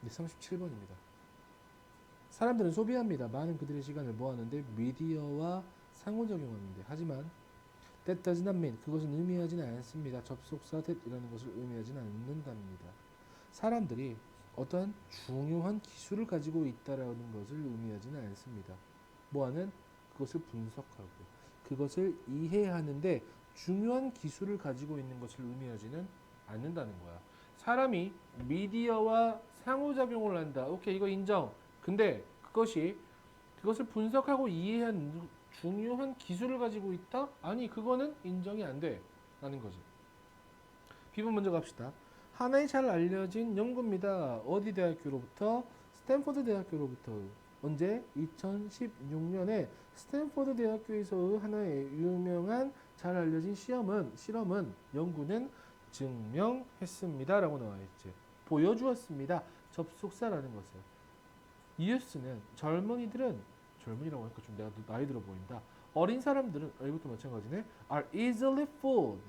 네, 37번입니다. 사람들은 소비합니다. 많은 그들의 시간을 모았는데 미디어와 상호작용하는데 하지만 that does not mean 그것은 의미하지는 않습니다. 접속사 that이라는 것을 의미하지는 않는답니다. 사람들이 어떠한 중요한 기술을 가지고 있다라는 것을 의미하지는 않습니다. 뭐하는 그것을 분석하고 그것을 이해하는데 중요한 기술을 가지고 있는 것을 의미하지는 않는다는 거야. 사람이 미디어와 상호작용을 한다. 오케이 이거 인정. 근데 그것이 그것을 분석하고 이해한 중요한 기술을 가지고 있다? 아니 그거는 인정이 안 돼. 라는 거지. 비번 먼저 갑시다. 하나의 잘 알려진 연구입니다. 어디 대학교로부터? 스탠포드 대학교로부터. 언제? 2016년에 스탠포드 대학교에서 하나의 유명한 잘 알려진 시험은 실험은 연구는 증명했습니다 라고 나와 있지. 보여주었습니다. 접속사라는 것을. 이유스는 젊은이들은 젊은이라고 하니까 좀 내가 나이 들어 보인다. 어린 사람들은 아, 이것도 마찬가지네. are easily fooled.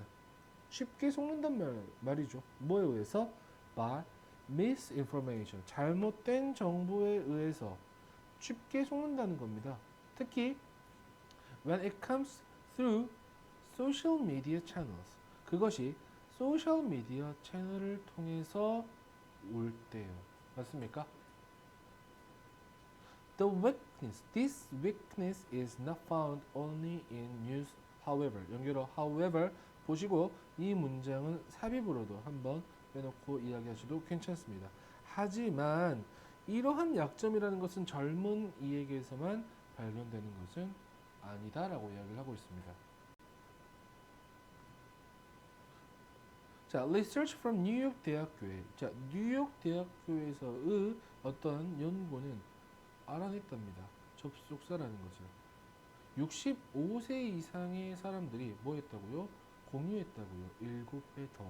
쉽게 속는단 말, 말이죠. 뭐에 의해서? by misinformation. 잘못된 정보에 의해서 쉽게 속는다는 겁니다. 특히 when it comes through social media channels. 그것이 소셜 미디어 채널을 통해서 올 때요. 맞습니까? The weakness, this weakness is not found only in news. However, 연결어 however 보시고 이 문장은 삽입으로도 한번 빼놓고 이야기하셔도 괜찮습니다. 하지만 이러한 약점이라는 것은 젊은 이에게서만 발견되는 것은 아니다라고 이야기를 하고 있습니다. 자, research from 뉴욕 대학교에 자, 뉴욕 대학교에서의 어떤 연구는 알아냈답니다. 접속사라는 것을 65세 이상의 사람들이 뭐 했다고요? 공유했다고요. 7배 더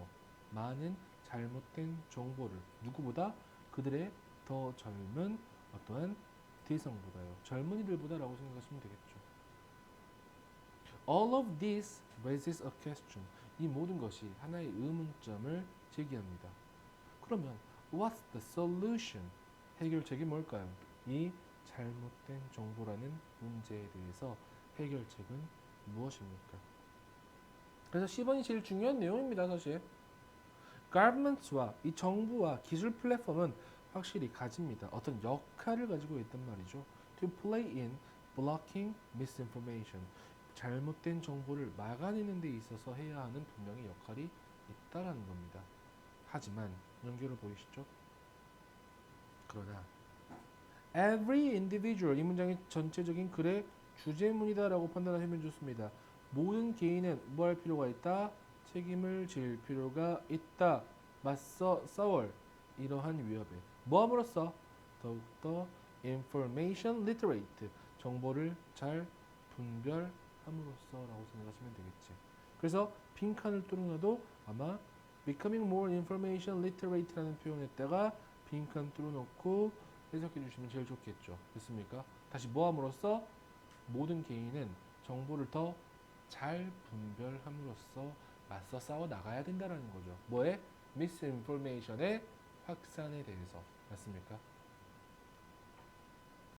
많은 잘못된 정보를 누구보다 그들의 더 젊은 어떠한 대상보다요. 젊은이들보다라고 생각하시면 되겠죠. All of this raises a question. 이 모든 것이 하나의 의문점을 제기합니다. 그러면 what's the solution? 해결책이 뭘까요? 이 잘못된 정보라는 문제에 대해서 해결책은 무엇입니까? 그래서 10번이 제일 중요한 내용입니다, 사실. governments와 이 정부와 기술 플랫폼은 확실히 가집니다. 어떤 역할을 가지고 있단 말이죠. to play in blocking misinformation. 잘못된 정보를 막아내는 데 있어서 해야 하는 분명히 역할이 있다라는 겁니다. 하지만 연결을 보이시죠? 그러나 every individual 이 문장의 전체적인 글의 주제문이다라고 판단하시면 좋습니다. 모든 개인은 뭐 할 필요가 있다? 책임을 질 필요가 있다. 맞서 싸울 이러한 위협에 뭐함으로써 더욱더 information literate 정보를 잘 분별 함으로써 라고 생각하시면 되겠지. 그래서 빈칸을 뚫어놔도 아마 becoming more information literate라는 표현에다가 빈칸 뚫어놓고 해석해 주시면 제일 좋겠죠. 됐습니까? 다시 뭐함으로써 모든 개인은 정보를 더 잘 분별함으로써 맞서 싸워 나가야 된다라는 거죠. 뭐에? misinformation의 확산에 대해서 맞습니까?